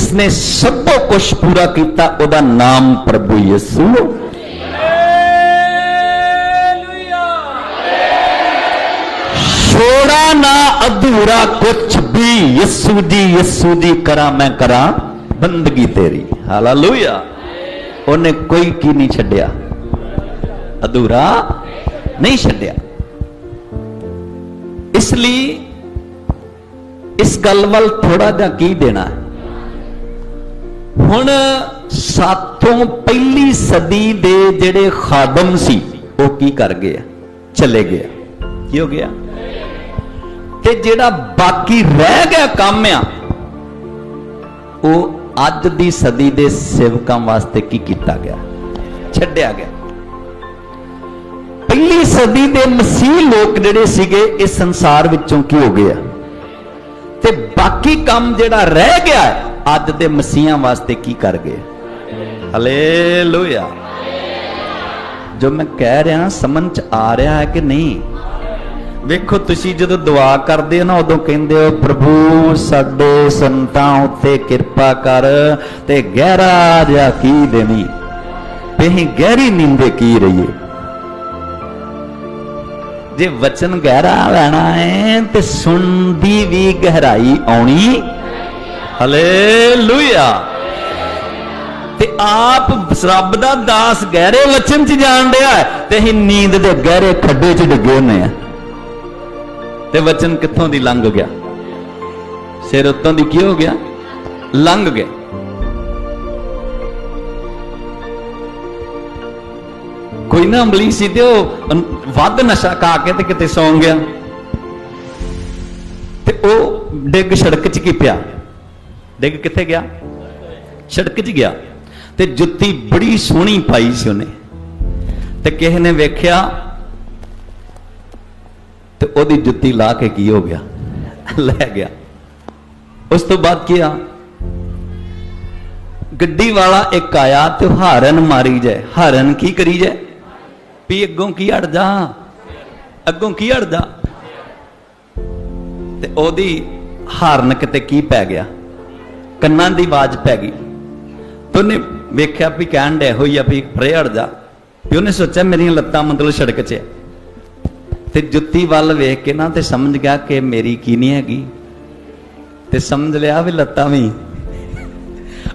ਜਿਸ ਨੇ ਸਭੋ ਕੁਝ ਪੂਰਾ ਕੀਤਾ ਉਹਦਾ ਨਾਮ ਪ੍ਰਭੂ ਯਿਸੂ ਛੋੜਾ ਨਾ ਅਧੂਰਾ ਕੁਛ ਵੀ ਯਿਸੂ ਦੀ ਯਿਸੂ ਦੀ ਕਰਾਂ ਮੈਂ ਕਰਾਂ ਬੰਦਗੀ ਤੇਰੀ ਹਾਲੇਲੂਇਆ ਉਹਨੇ ਕੋਈ ਕੀ ਨਹੀਂ ਛੱਡਿਆ ਅਧੂਰਾ ਨਹੀਂ ਛੱਡਿਆ ਇਸ ਲਈ ਇਸ ਗੱਲ ਵੱਲ ਥੋੜਾ ਜਿਹਾ ਕੀ ਦੇਣਾ ਹੈ? ਹੁਣ ਸਾਤੋਂ ਪਹਿਲੀ ਸਦੀ ਦੇ ਜਿਹੜੇ ਖਾਦਮ ਸੀ ਉਹ ਕੀ ਕਰ ਗਏ ਆ? ਚਲੇ ਗਏ ਕੀ ਹੋ ਗਿਆ? ਤੇ ਜਿਹੜਾ ਬਾਕੀ ਰਹਿ ਗਿਆ ਕੰਮ ਆ ਉਹ ਅੱਜ ਦੀ ਸਦੀ ਦੇ ਸੇਵਕਾਂ ਵਾਸਤੇ ਕੀ ਕੀਤਾ ਗਿਆ? ਛੱਡਿਆ ਗਿਆ। ਪਹਿਲੀ ਸਦੀ ਦੇ ਮਸੀਹ ਲੋਕ ਜਿਹੜੇ ਸੀਗੇ ਇਸ ਸੰਸਾਰ ਵਿੱਚੋਂ ਕੀ ਹੋ ਗਏ ਆ? ਤੇ ਬਾਕੀ ਕੰਮ ਜਿਹੜਾ ਰਹਿ ਗਿਆ ਹੈ, ਅੱਜ ਦੇ ਮਸੀਹਾਂ ਵਾਸਤੇ ਕੀ ਕਰ ਗਏ? ਹਾਲੇਲੂਇਆ ਜੋ ਮੈਂ ਕਹਿ ਰਿਹਾ ਸਮਝ ਚ ਆ ਰਿਹਾ ਹੈ ਕਿ ਨਹੀਂ? ਵੇਖੋ, ਤੁਸੀਂ ਜਦੋਂ ਦੁਆ ਕਰਦੇ ਹੋ ਨਾ, ਉਦੋਂ ਕਹਿੰਦੇ ਹੋ, ਪ੍ਰਭੂ, ਸਾਡੇ ਸੰਤਾਂ ਉੱਤੇ ਕਿਰਪਾ ਕਰ ਤੇ ਗਹਿਰਾ ਜਿਹਾ ਕੀ ਦੇਵੀਂ? ਤੇ ਗਹਿਰੀ ਨੀਂਦੇ ਕੀ ਰਹੀਏ? ਜੇ ਵਚਨ ਗਹਿਰਾ ਲੈਣਾ ਹੈ ਤੇ ਸੁਣਦੀ ਵੀ ਗਹਿਰਾਈ ਆਉਣੀ ਹਲੇਲੂਇਆ। ਤੇ ਆਪ ਰੱਬ ਦਾ ਦਾਸ ਗਹਿਰੇ ਵਚਨ ਚ ਜਾਣ ਰਿਹਾ ਤੇ ਅਸੀਂ ਨੀਂਦ ਦੇ ਗਹਿਰੇ ਖੱਡੇ ਚ ਡਿੱਗੇ ਹੁੰਨੇ ਆ ਤੇ ਵਚਨ ਕਿੱਥੋਂ ਦੀ ਲੰਘ ਗਿਆ? ਸਿਰ ਉੱਤੋਂ ਦੀ ਕੀ ਹੋ ਗਿਆ? ਲੰਘ ਗਿਆ। ਕੋਈ ਨਾ ਅਮਲੀ ਸੀ ਤੇ ਉਹ ਵੱਧ ਨਸ਼ਾ ਖਾ ਕੇ ਤੇ ਕਿਤੇ ਸੌਂ ਗਿਆ। ਤੇ ਉਹ ਡਿੱਗ ਸੜਕ 'ਚ ਕੀ ਪਿਆ? ਡਿੱਗ ਕਿੱਥੇ ਗਿਆ? ਸੜਕ 'ਚ ਗਿਆ। ਤੇ ਜੁੱਤੀ ਬੜੀ ਸੋਹਣੀ ਪਾਈ ਸੀ ਉਹਨੇ। ਤੇ ਕਿਸੇ ਨੇ ਵੇਖਿਆ ਤੇ ਉਹਦੀ ਜੁੱਤੀ ਲਾ ਕੇ ਕੀ ਹੋ ਗਿਆ? ਲੈ ਗਿਆ। ਉਸ ਤੋਂ ਬਾਅਦ ਕੀ ਆ? ਗੱਡੀ ਵਾਲਾ ਇੱਕ ਆਇਆ ਤੇ ਉਹ ਹਾਰਨ ਮਾਰੀ ਜਾਏ। ਹਾਰਨ ਕੀ ਕਰੀ ਜਾਏ? ਵੀ ਅੱਗੋਂ ਕੀ ਅੜ ਜਾ ਅੱਗੋਂ ਕੀ ਅੜ ਜਾ ਤੇ ਉਹਦੀ ਹਾਰਨ ਕਿਤੇ ਕੀ ਪੈ ਗਿਆ? ਕੰਨਾਂ ਦੀ ਆਵਾਜ਼ ਪੈ ਗਈ। ਤੇ ਉਹਨੇ ਵੇਖਿਆ ਵੀ ਕਹਿਣ ਡਿਆ ਹੋਈ ਆ ਵੀ ਫਰੇ ਅੜ ਜਾ। ਵੀ ਉਹਨੇ ਸੋਚਿਆ ਮੇਰੀਆਂ ਲੱਤਾਂ ਮਤਲਬ ਸੜਕ 'ਚ ਤੇ ਜੁੱਤੀ ਵੱਲ ਵੇਖ ਕੇ ਨਾ ਤੇ ਸਮਝ ਗਿਆ ਕਿ ਮੇਰੀ ਕੀ ਨਹੀਂ ਹੈਗੀ। ਤੇ ਸਮਝ ਲਿਆ ਵੀ ਲੱਤਾਂ ਵੀ।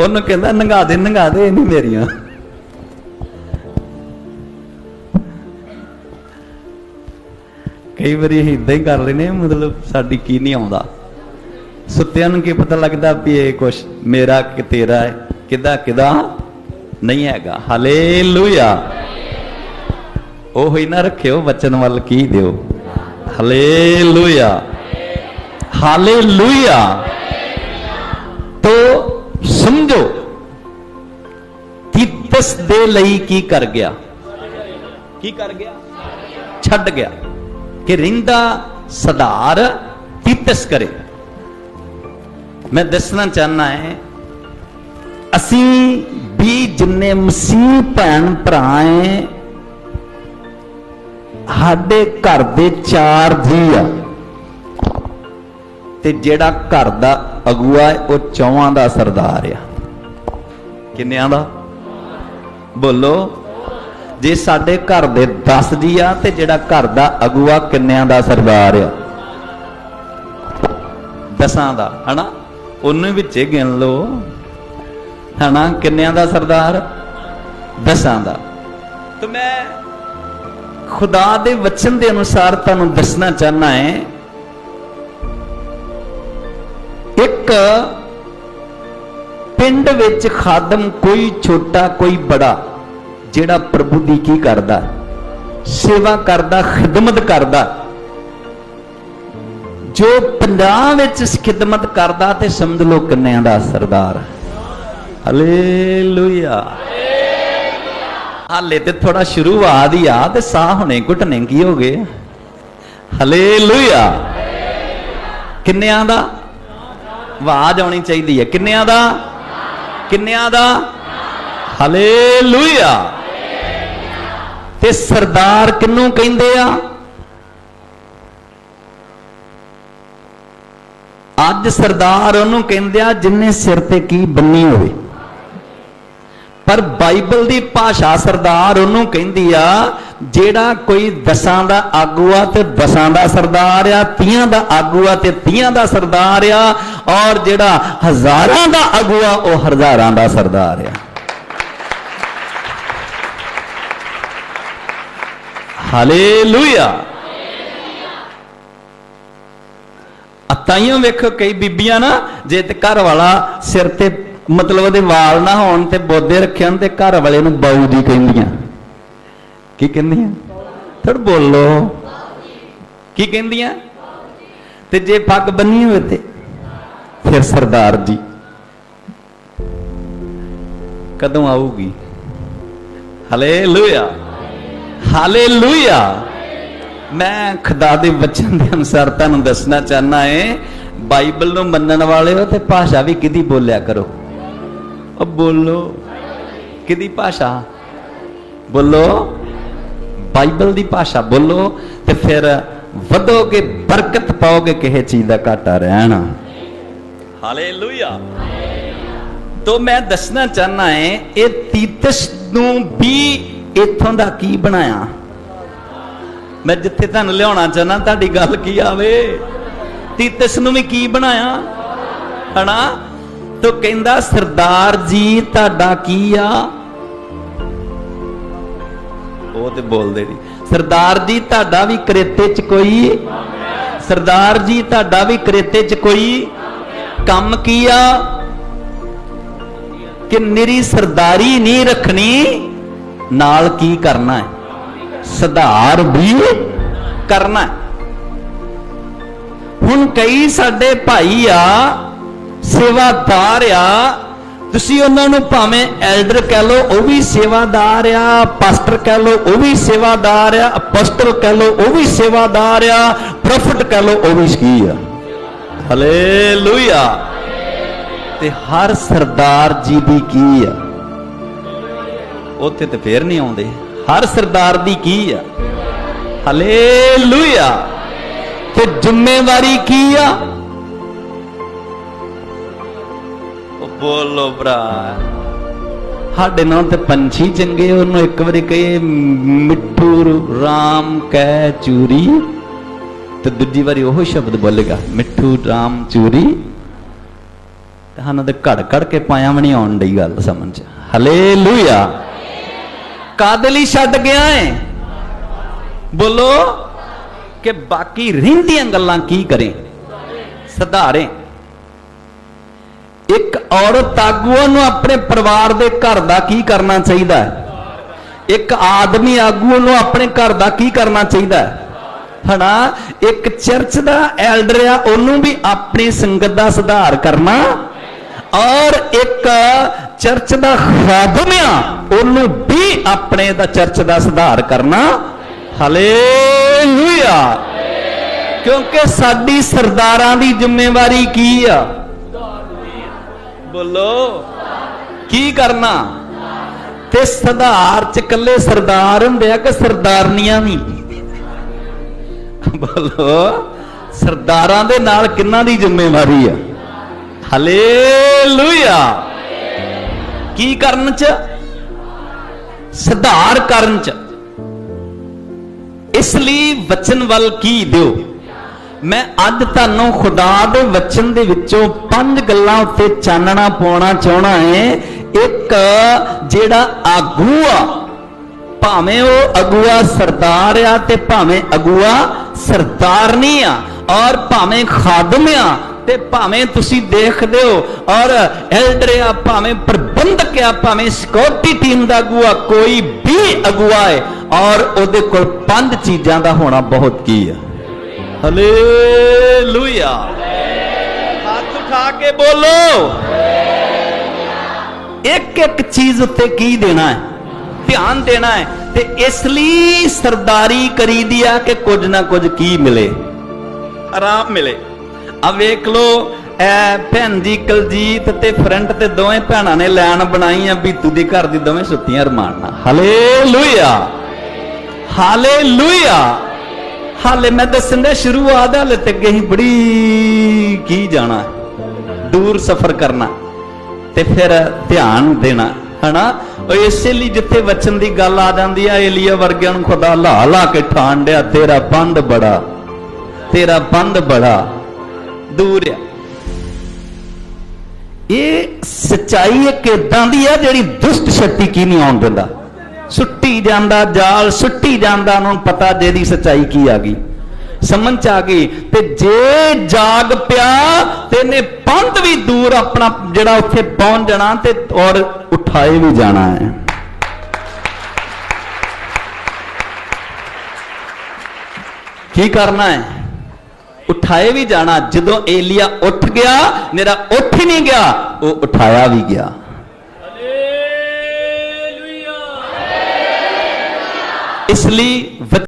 ਉਹਨੂੰ ਕਹਿੰਦਾ ਨੰਗਾ ਦੇ ਨੰਗਾ ਦੇ ਇਹ ਨਹੀਂ ਮੇਰੀਆਂ। ਕਈ ਵਾਰੀ ਅਸੀਂ ਇਦਾਂ ਹੀ ਕਰ ਲੈਨੇ ਆ, ਮਤਲਬ ਸਾਡੀ ਕੀ ਨਹੀਂ ਆਉਂਦਾ। ਸੁੱਤਿਆਂ ਨੂੰ ਕੀ ਪਤਾ ਲੱਗਦਾ ਵੀ ਇਹ ਕੁਛ ਮੇਰਾ ਕਿ ਤੇਰਾ ਹੈ? ਕਿਦਾ ਕਿਦਾ? ਨਹੀਂ ਹੈਗਾ। ਹਾਲੇਲੂਇਆ ਉਹ ਹੀ ਨਾ ਰੱਖਿਓ, ਵਚਨ ਵੱਲ ਕੀ ਦਿਓ। ਹਾਲੇਲੂਇਆ ਹਾਲੇਲੂਇਆ ਤੋ ਸਮਝੋ ਤਿਤਸ ਦੇ ਲਈ ਕੀ ਕਰ ਗਿਆ। ਕੀ ਕਰ ਗਿਆ? ਛੱਡ ਗਿਆ। ਕਿ ਰਿੰਦਾ ਸਧਾਰ, ਤਿਤਸ ਕਰੇ। ਮੈਂ ਦੱਸਣਾ ਚਾਹਨਾ ਹੈ, ਅਸੀਂ ਵੀ ਜਿੰਨੇ ਮਸੀਹ ਭੈਣ ਭਰਾ ਹੈ, ਸਾਡੇ ਘਰ ਦੇ ਚਾਰ ਜੀ ਆ। ਤੇ ਜਿਹੜਾ ਘਰ ਦਾ ਅਗੂਆ ਹੈ, ਉਹ ਚੌਵਾਂ ਦਾ ਸਰਦਾਰ ਆ। ਕਿੰਨਿਆਂ ਦਾ? ਬੋਲੋ। ਜੇ ਸਾਡੇ ਘਰ ਦੇ 10 ਜੀ ਆ, ਤੇ ਜਿਹੜਾ ਘਰ ਦਾ ਅਗੂਆ ਕਿੰਨਿਆਂ ਦਾ ਸਰਦਾਰ ਆ? ਦਸਾਂ ਦਾ, ਹਨਾ? ਉਹਨੂੰ ਵਿੱਚੇ ਗਿਣ ਲਓ। ਹਨਾ? ਕਿੰਨਿਆਂ ਦਾ ਸਰਦਾਰ? ਦਸਾਂ ਦਾ। ਤੇ ਮੈਂ ਖੁਦਾ ਦੇ ਵਚਨ ਦੇ ਅਨੁਸਾਰ ਤੁਹਾਨੂੰ ਦੱਸਣਾ ਚਾਹਨਾ ਹੈ। ਇੱਕ ਪਿੰਡ ਵਿੱਚ ਖਾਦਮ ਕੋਈ ਛੋਟਾ ਕੋਈ ਬੜਾ ਜਿਹੜਾ ਪ੍ਰਭੂ ਦੀ ਕੀ ਕਰਦਾ? ਸੇਵਾ ਕਰਦਾ ਖਿਦਮਤ ਕਰਦਾ। ਜੋ ਪੰਜਾਬ ਵਿੱਚ ਖਿਦਮਤ ਕਰਦਾ ਤੇ ਸਮਝ ਲਓ ਕਿੰਨਿਆਂ ਦਾ ਸਰਦਾਰ। ਹਾਲੇਲੂਇਆ। ਹਾਲੇ ਤੇ ਥੋੜਾ ਸ਼ੁਰੂਆਤ ਹੀ ਆ ਤੇ ਸਾਹ ਹੁਣੇ ਘੁੱਟਨੇ ਕੀ ਹੋ ਗਏ? ਹਾਲੇਲੂਇਆ। ਕਿੰਨਿਆਂ ਦਾ? ਆਵਾਜ਼ ਆਉਣੀ ਚਾਹੀਦੀ ਹੈ। ਕਿੰਨਿਆਂ ਦਾ? ਕਿੰਨਿਆਂ ਦਾ? ਹਾਲੇਲੂਇਆ। ਤੇ ਸਰਦਾਰ ਕਿੰਨੂੰ ਕਹਿੰਦੇ ਆ? ਅੱਜ ਸਰਦਾਰ ਉਹਨੂੰ ਕਹਿੰਦੇ ਆ, ਜਿੰਨੇ ਸਿਰ ਤੇ ਕੀ ਬੰਨੀ ਹੋਵੇ। ਪਰ ਬਾਈਬਲ ਦੀ ਭਾਸ਼ਾ ਸਰਦਾਰ ਉਹਨੂੰ ਕਹਿੰਦੀ ਆ, ਜਿਹੜਾ ਕੋਈ ਦਸਾਂ ਦਾ ਆਗੂ ਆ ਤੇ ਦਸਾਂ ਦਾ ਸਰਦਾਰ ਆ ਤੀਆਂ ਦਾ ਆਗੂ ਆ ਤੇ ਤੀਆਂ ਦਾ ਸਰਦਾਰ ਆ, ਔਰ ਜਿਹੜਾ ਹਜ਼ਾਰਾਂ ਦਾ ਆਗੂ ਆ, ਉਹ ਹਜ਼ਾਰਾਂ ਦਾ ਸਰਦਾਰ ਆ। ਹਾਲੇਲੂਇਆ। ਅਤਾਈਆਂ ਵੇਖੋ ਕਈ ਬੀਬੀਆਂ ਨਾ, ਜੇ ਤੇ ਘਰ ਵਾਲਾ ਸਿਰ ਤੇ ਮਤਲਬ ਉਹਦੇ ਵਾਲ ਨਾ ਹੋਣ ਤੇ ਬੋਦੇ ਰੱਖੇ ਤੇ ਘਰ ਵਾਲੇ ਨੂੰ ਬਾਊ ਜੀ ਕਹਿੰਦੀਆਂ। ਕੀ ਕਹਿੰਦੀਆਂ? ਥੋੜ ਬੋਲੋ। ਕੀ ਕਹਿੰਦੀਆਂ? ਤੇ ਜੇ ਪੱਗ ਬੰਨੀ ਹੋਵੇ ਤੇ ਫਿਰ ਸਰਦਾਰ ਜੀ। ਕਦੋਂ ਆਊਗੀ? ਹਾਲੇਲੂਇਆ। ਹਾਲੇਲੂਇਆ। ਮੈਂ ਖੁਦਾ ਦੇ ਵਚਨ ਦੇ ਅਨੁਸਾਰ ਤੁਹਾਨੂੰ ਦੱਸਣਾ ਚਾਹਨਾ ਏ ਬਾਈਬਲ ਨੂੰ ਮੰਨਣ ਵਾਲੇ ਹੋ ਤੇ ਭਾਸ਼ਾ ਵੀ ਕਿਦੀ ਬੋਲਿਆ ਕਰੋ? ਉਹ ਬੋਲੋ। ਕਿਦੀ ਭਾਸ਼ਾ? ਬੋਲੋ। ਬਾਈਬਲ ਦੀ ਭਾਸ਼ਾ ਬੋਲੋ ਤੇ ਫਿਰ ਵਧੋਗੇ ਬਰਕਤ ਪਾਓਗੇ ਕਿਸੇ ਚੀਜ਼ ਦਾ ਘਾਟਾ ਰਹਿਣਾ। ਹਾਲੇਲੂਇਆ। ਤੋ ਮੈਂ ਦੱਸਣਾ ਚਾਹਨਾ ਹੈ ਇਹ ਤੀਤਸ ਨੂੰ ਵੀ ਇਥੋਂ ਦਾ ਕੀ ਬਣਾਇਆ? ਮੈਂ ਜਿੱਥੇ ਤੁਹਾਨੂੰ ਲਿਆਉਣਾ ਚਾਹਨਾ ਤੁਹਾਡੀ ਗੱਲ ਕੀ ਆਵੇ? ਤੀਤਸ ਨੂੰ ਵੀ ਕੀ ਬਣਾਇਆ? ਹਨਾ? ਤੋ ਕਹਿੰਦਾ, ਸਰਦਾਰ ਜੀ, ਤੁਹਾਡਾ ਕੀ ਆ? ਉਹ ਤੇ ਬੋਲਦੇ ਨਹੀਂ। ਸਰਦਾਰ ਜੀ, ਤੁਹਾਡਾ ਵੀ ਕਰੇਤੇ ਚ ਕੋਈ? ਸਰਦਾਰ ਜੀ, ਤੁਹਾਡਾ ਵੀ ਕਰੇਤੇ ਚ ਕੋਈ? ਕੰਮ ਕੀ ਆ? ਕਿ ਨਿਰੀ ਸਰਦਾਰੀ ਨਹੀਂ ਰੱਖਣੀ, ਨਾਲ ਕੀ ਕਰਨਾ ਹੈ? ਸੁਧਾਰ ਵੀ ਕਰਨਾ ਹੁਣ ਕਈ ਸਾਡੇ ਭਾਈ ਆ, ਸੇਵਾਦਾਰ ਆ, ਤੁਸੀਂ ਉਹਨਾਂ ਨੂੰ ਭਾਵੇਂ ਐਲਡਰ ਕਹਿ ਲਓ, ਉਹ ਵੀ ਸੇਵਾਦਾਰ ਆ ਪਾਸਟਰ ਕਹਿ ਲਓ, ਉਹ ਵੀ ਸੇਵਾਦਾਰ ਆ ਅਪੋਸਟਲ ਕਹਿ ਲਓ, ਉਹ ਵੀ ਸੇਵਾਦਾਰ ਆ ਪ੍ਰੋਫਟ ਕਹਿ ਲਓ, ਉਹ ਵੀ ਕੀ ਆ? ਹਾਲੇਲੂਇਆ ਤੇ ਹਰ ਸਰਦਾਰ ਜੀ ਦੀ ਕੀ ਆ? ਉੱਥੇ ਤੇ ਫੇਰ ਨਹੀਂ ਆਉਂਦੇ। ਹਰ ਸਰਦਾਰ ਦੀ ਕੀ ਆ? ਹਾਲੇਲੂਇਆ ਤੇ ਜ਼ਿੰਮੇਵਾਰੀ ਕੀ ਆ? ਉਹ ਬੋਲੋ ਭਰਾ। ਸਾਡੇ ਨਾਲ ਤੇ ਪੰਛੀ ਚੰਗੇ ਉਹਨੂੰ ਇੱਕ ਵਾਰੀ ਕਹੇ ਮਿੱਠੂ ਰਾਮ ਕਹਿ ਚੂਰੀ। ਤੇ ਦੂਜੀ ਵਾਰੀ ਉਹ ਸ਼ਬਦ ਬੋਲੇਗਾ, ਮਿੱਠੂ ਰਾਮ ਚੂਰੀ। ਤੇ ਸਾਨੂੰ ਤੇ ਘੜ ਘੜ ਕੇ ਪਾਇਆ ਵੀ ਨਹੀਂ ਆਉਣ ਡਈ ਗੱਲ ਸਮਝ ਚ। ਹਾਲੇਲੂਇਆ ਕਾਦੇ ਲਈ ਛੱਡ ਗਿਆ ਏ? ਬੋਲੋ ਕਿ ਬਾਕੀ ਰਹਿੰਦੀਆਂ ਗੱਲਾਂ ਕੀ ਕਰੇ? ਸੁਧਾਰੇ। ਇੱਕ ਔਰਤ ਆਗੂ ਨੂੰ ਆਪਣੇ ਪਰਿਵਾਰ ਦੇ ਘਰ ਦਾ ਕੀ ਕਰਨਾ ਚਾਹੀਦਾ ਹੈ? ਇੱਕ ਆਦਮੀ ਆਗੂ ਨੂੰ ਆਪਣੇ ਘਰ ਦਾ ਕੀ ਕਰਨਾ ਚਾਹੀਦਾ ਹੈ? ਹਨਾ? ਇੱਕ ਚਰਚ ਦਾ ਐਲਡਰ ਆ, ਉਹਨੂੰ ਵੀ ਆਪਣੀ ਸੰਗਤ ਦਾ ਸੁਧਾਰ ਕਰਨਾ ਔਰ ਇੱਕ ਚਰਚ ਦਾ ਖਾਦਮ ਆ, ਉਹਨੂੰ ਵੀ ਆਪਣੇ ਦਾ ਚਰਚ ਦਾ ਸੁਧਾਰ ਕਰਨਾ। ਹਾਲੇਲੂਇਆ। ਕਿਉਂਕਿ ਸਾਡੀ ਸਰਦਾਰਾਂ ਦੀ ਜ਼ਿੰਮੇਵਾਰੀ ਕੀ ਆ? ਬੋਲੋ। ਕੀ ਕਰਨਾ? ਤੇ ਸੁਧਾਰ ਚ ਇਕੱਲੇ ਸਰਦਾਰ ਹੁੰਦੇ ਆ ਕਿ ਸਰਦਾਰਨੀਆਂ ਵੀ? ਬੋਲੋ। ਸਰਦਾਰਾਂ ਦੇ ਨਾਲ ਕਿੰਨਾ ਦੀ ਜ਼ਿੰਮੇਵਾਰੀ ਆ? ਹਾਲੇਲੂਇਆ। ਕੀ ਕਰਨ ਚ? ਸੁਧਾਰ ਕਰਨ ਚ। ਇਸ ਲਈ ਵਚਨ ਵੱਲ ਕੀ ਦਿਓ? ਮੈਂ ਅੱਜ ਤੁਹਾਨੂੰ ਖੁਦਾ ਦੇ ਵਚਨ ਦੇ ਵਿੱਚੋਂ ਪੰਜ ਗੱਲਾਂ ਉੱਤੇ ਚਾਨਣਾ ਪਾਉਣਾ ਚਾਹਣਾ ਹੈ। ਇੱਕ ਜਿਹੜਾ ਆਗੂ ਆ ਭਾਵੇਂ ਉਹ ਅਗੂਆ ਸਰਦਾਰ ਆ ਤੇ ਭਾਵੇਂ ਅਗੂਆ ਸਰਦਾਰਨੀ ਆ, ਔਰ ਭਾਵੇਂ ਖਾਦਮ ਆ ਤੇ ਭਾਵੇਂ ਤੁਸੀਂ ਦੇਖਦੇ ਹੋ ਔਰ ਐਲਡਰ ਆ ਭਾਵੇਂ ਪ੍ਰਬੰਧਕ ਆ, ਭਾਵੇਂ ਸਿਕਿਉਰਿਟੀ ਟੀਮ ਦਾ ਅਗੂਆ ਕੋਈ ਵੀ ਅਗੂਆ ਹੈ ਔਰ ਉਹਦੇ ਕੋਲ ਪੰਜ ਚੀਜ਼ਾਂ ਦਾ ਹੋਣਾ ਬਹੁਤ ਕੀ ਆ। ਹਲੇਲੂਇਆ ਹੱਥ ਉਠਾ ਕੇ ਬੋਲੋ। ਇੱਕ ਇੱਕ ਚੀਜ਼ ਉੱਤੇ ਕੀ ਦੇਣਾ ਹੈ? ਧਿਆਨ ਦੇਣਾ ਹੈ। ਤੇ ਇਸ ਲਈ ਸਰਦਾਰੀ ਕਰੀਦੀ ਆ ਕਿ ਕੁਝ ਨਾ ਕੁਝ ਕੀ ਮਿਲੇ? ਆਰਾਮ ਮਿਲੇ। ਆ ਵੇਖ ਲੋ ਐ ਭੈਣ ਜੀ ਕਲਜੀਤ ਤੇ ਫਰੰਟ ਤੇ ਦੋਵੇਂ ਭੈਣਾਂ ਨੇ ਲਾਈਨ ਬਣਾਈ ਆ ਬੀਤੂ ਦੀ ਘਰ ਦੀ ਦੋਵੇਂ ਸੁੱਤੀਆਂ ਰਮਾਨ ਨਾਲ। ਹਾਲੇਲੂਇਆ। ਹਾਲੇਲੂਇਆ। ਹਾਲੇ ਮੈਂ ਦੱਸਣ ਦਾ ਸ਼ੁਰੂਆਤ ਹਾਲੇ ਤੇ ਹੀ ਬੜੀ ਕੀ ਜਾਣਾ, ਦੂਰ ਸਫ਼ਰ ਕਰਨਾ ਤੇ ਫਿਰ ਧਿਆਨ ਦੇਣਾ, ਹਨਾ? ਉਹ ਇਸੇ ਲਈ ਜਿੱਥੇ ਵਚਨ ਦੀ ਗੱਲ ਆ ਜਾਂਦੀ ਆ, ਏਲੀਆ ਵਰਗਿਆਂ ਨੂੰ ਖੁਦਾ ਲਾ ਲਾ ਕੇ ਠਾਣ ਡਿਆ, ਤੇਰਾ ਬੰਦ ਬੜਾ, ਤੇਰਾ ਬੰਦ ਬੜਾ। ਦੂਰ ਆ। ਇਹ ਸਚਾਈ ਇੱਕ ਇਦਾਂ ਦੀ ਆ ਜਿਹੜੀ ਦੁਸ਼ਟ ਸ਼ਕਤੀ ਕੀ ਨਹੀਂ ਆਉਣ ਦਿੰਦਾ? ਸੁੱਟੀ ਜਾਂਦਾ, ਜਾਲ ਸੁੱਟੀ ਜਾਂਦਾ, ਉਹਨਾਂ ਨੂੰ ਪਤਾ ਜਿਹਦੀ ਸਚਾਈ ਕੀ ਆ ਗਈ। ਸਮਝ ਚ ਆ ਗਈ ਤੇ ਜੇ ਜਾਗ ਪਿਆ ਤੇ ਨੇ ਪੰਧ ਵੀ ਦੂਰ ਆਪਣਾ ਜਿਹੜਾ ਉੱਥੇ ਪਹੁੰਚ ਜਾਣਾ ਤੇ ਔਰ ਉਠਾਏ ਵੀ ਜਾਣਾ ਹੈ। ਕੀ ਕਰਨਾ ਹੈ? ਉਠਾਏ ਵੀ ਜਾਣਾ ਜਦੋਂ ਏਲੀਆ ਉੱਠ ਗਿਆ ਮੇਰਾ ਉੱਠ ਹੀ ਨਹੀਂ ਗਿਆ ਉਹ ਉਠਾਇਆ ਵੀ ਗਿਆ। ਇਸ ਲਈ